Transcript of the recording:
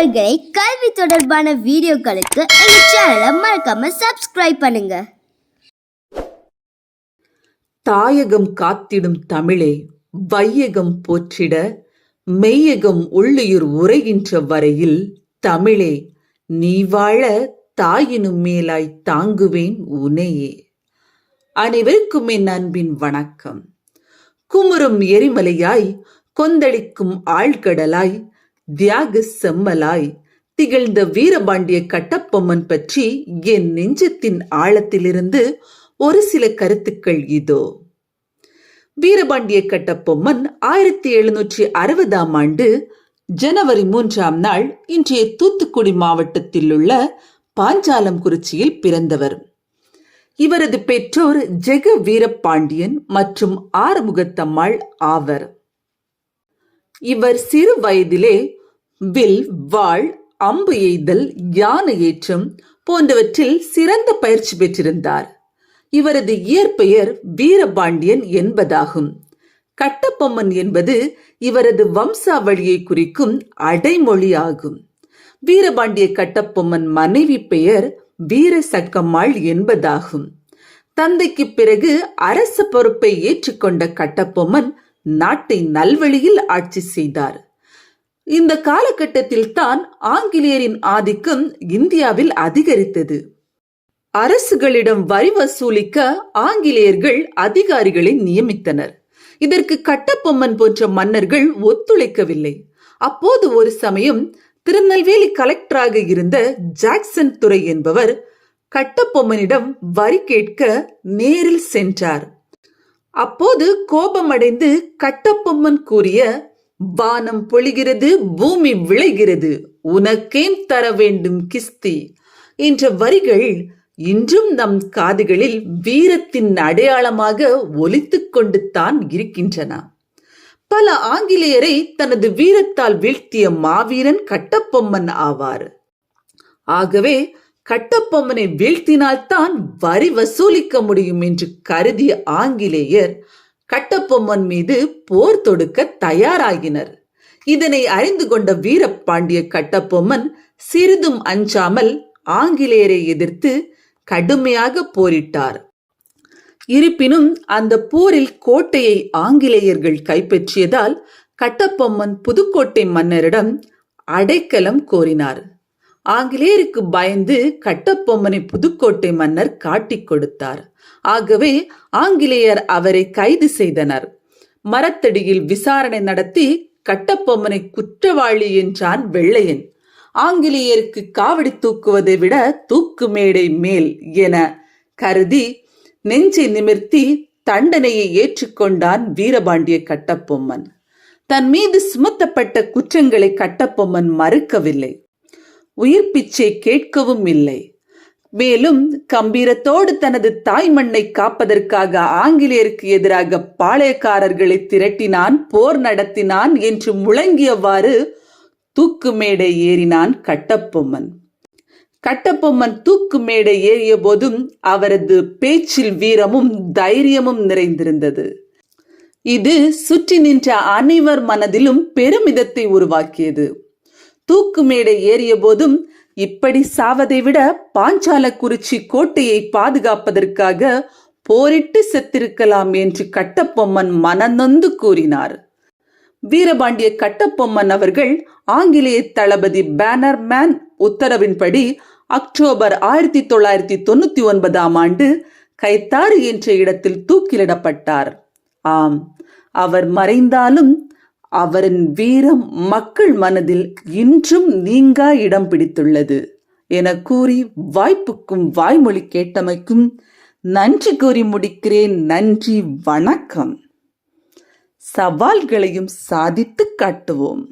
நண்பர்களை கல்வி தொடர்பான வீடியோக்களுக்கு எங்க சேனலை மறக்காம சப்ஸ்கிரைப் பண்ணுங்க. தாயகம் காத்திடும் தமிழே வையகம் போற்றிட மெய்யகம் உள்ளுயிர் உரைகின்ற வரையில் தமிழே நீ வாழ தாயினும் மேலாய் தாங்குவேன் உனையே. அனைவருக்கும் என் அன்பின் வணக்கம். குமுறும் எரிமலையாய் கொந்தளிக்கும் ஆழ்கடலாய் தியாக செம்மலாய் திகழ்ந்த வீரபாண்டிய கட்டப்பொம்மன் பற்றி என் நெஞ்சத்தின் ஆழத்திலிருந்து ஒரு சில கருத்துக்கள் இதோ. வீரபாண்டிய கட்டப்பொம்மன் ஆயிரத்தி எழுநூற்றி அறுபதாம் ஆண்டு ஜனவரி மூன்றாம் நாள் இன்றைய தூத்துக்குடி மாவட்டத்தில் உள்ள பாஞ்சாலம் குறிச்சியில் பிறந்தவர். இவரது பெற்றோர் ஜெக வீரபாண்டியன் மற்றும் ஆறுமுகத்தம்மாள் ஆவர். இவர் சிறு வயதிலே வில் வாள் அம்பு எய்தல் யானை ஏற்றம் போன்றவற்றில் சிறந்த பயிற்சி பெற்றிருந்தார். இவரது இயற்பெயர் வீரபாண்டியன் என்பதாகும். கட்டப்பொம்மன் என்பது இவரது வம்சாவளியை குறிக்கும் அடைமொழியாகும். வீரபாண்டிய கட்டப்பொம்மன் மனைவி பெயர் வீர சக்கம்மாள் என்பதாகும். தந்தைக்கு பிறகு அரச பொறுப்பை ஏற்றுக்கொண்ட கட்டப்பொம்மன் நாட்டை நல்வழியில் ஆட்சி செய்தார். இந்த காலகட்டத்தில் தான் ஆங்கிலேயரின் ஆதிக்கம் இந்தியாவில் அதிகரித்தது. அரசுகளிடம் வரி வசூலிக்க ஆங்கிலேயர்கள் அதிகாரிகளை நியமித்தனர். இதற்கு கட்டபொம்மன் போன்ற மன்னர்கள் ஒத்துழைக்கவில்லை. அப்போது ஒரு சமயம் திருநெல்வேலி கலெக்டராக இருந்த ஜாக்சன் துறை என்பவர் கட்டபொம்மனிடம் வரி கேட்க நேரில் சென்றார். அப்போது கோபமடைந்து கட்டபொம்மன் கூறிய வானம் பொழிகிறது பூமி விளைகிறது. உனக்கேன் தர வேண்டும் கிஸ்தி. என்ற வரிகள் இன்றும் நம் காதுகளில் வீரத்தின் அடையாளமாக ஒலித்துக் கொண்டு தான் இருக்கின்றன. பல ஆங்கிலேயரை தனது வீரத்தால் வீழ்த்திய மாவீரன் கட்டப்பொம்மன் ஆவார். ஆகவே கட்டப்பொம்மனை வீழ்த்தினால்தான் வரி வசூலிக்க முடியும் என்று கருதிய ஆங்கிலேயர் கட்டபொம்மன் மீது போர் தொடுக்க தயாராகினர். இதனை அறிந்து கொண்ட வீரபாண்டிய கட்டப்பொம்மன் சிறிதும் அஞ்சாமல் ஆங்கிலேயரை எதிர்த்து கடுமையாக போரிட்டார். இருப்பினும் அந்த போரில் கோட்டையை ஆங்கிலேயர்கள் கைப்பற்றியதால் கட்டப்பொம்மன் புதுக்கோட்டை மன்னரிடம் அடைக்கலம் கோரினார். ஆங்கிலேயருக்கு பயந்து கட்டப்பொம்மனை புதுக்கோட்டை மன்னர் காட்டிக் கொடுத்தார். ஆகவே ஆங்கிலேயர் அவரை கைது செய்தனர். மரத்தடியில் விசாரணை நடத்தி கட்டப்பொம்மனை குற்றவாளி என்றான் வெள்ளையன். ஆங்கிலேயருக்கு காவடி தூக்குவதை விட தூக்கு மேடை மேல் என கருதி நெஞ்சை நிமிர்த்தி தண்டனையை ஏற்றுக்கொண்டான் வீரபாண்டிய கட்டப்பொம்மன். தன் மீது சுமத்தப்பட்ட குற்றங்களை கட்டபொம்மன் மறுக்கவில்லை. உயிர் பிச்சை கேட்கவும் இல்லை. மேலும் கம்பீரத்தோடு தனது தாய் மண்ணை காப்பதற்காக ஆங்கிலேயருக்கு எதிராக பாளையக்காரர்களை திரட்டினான் போர் நடத்தினான் என்று முழங்கியவாறு தூக்கு மேடை ஏறினான் கட்டப்பொம்மன். கட்டபொம்மன் தூக்கு மேடை ஏறிய போதும் அவரது பேச்சில் வீரமும் தைரியமும் நிறைந்திருந்தது. இது சுற்றி நின்ற அனைவர் மனதிலும் பெருமிதத்தை உருவாக்கியது. தூக்கு மேடை ஏறிய போதும் இப்படி சாவதை விட பாஞ்சாலக்குறிச்சி கோட்டையை பாதுகாப்பதற்காக போரிட்டு செத்திருக்கலாம் என்று கட்டப்பொம்மன் மனநொந்து கூறினார். வீரபாண்டிய கட்டபொம்மன் அவர்கள் ஆங்கிலேய தளபதி பேனர்மேன் உத்தரவின்படி அக்டோபர் ஆயிரத்தி தொள்ளாயிரத்தி தொண்ணூத்தி ஒன்பதாம் ஆண்டு கைத்தாறு என்ற இடத்தில் தூக்கிலிடப்பட்டார். ஆம் அவர் மறைந்தாலும் அவரின் வீரம் மக்கள் மனதில் இன்றும் நீங்கா இடம் பிடித்துள்ளது என கூறி வாய்ப்புக்கும் வாய்மொழி கேட்டமைக்கும் நன்றி கூறி முடிக்கிறேன். நன்றி வணக்கம். சவால்களையும் சாதித்து காட்டுவோம்.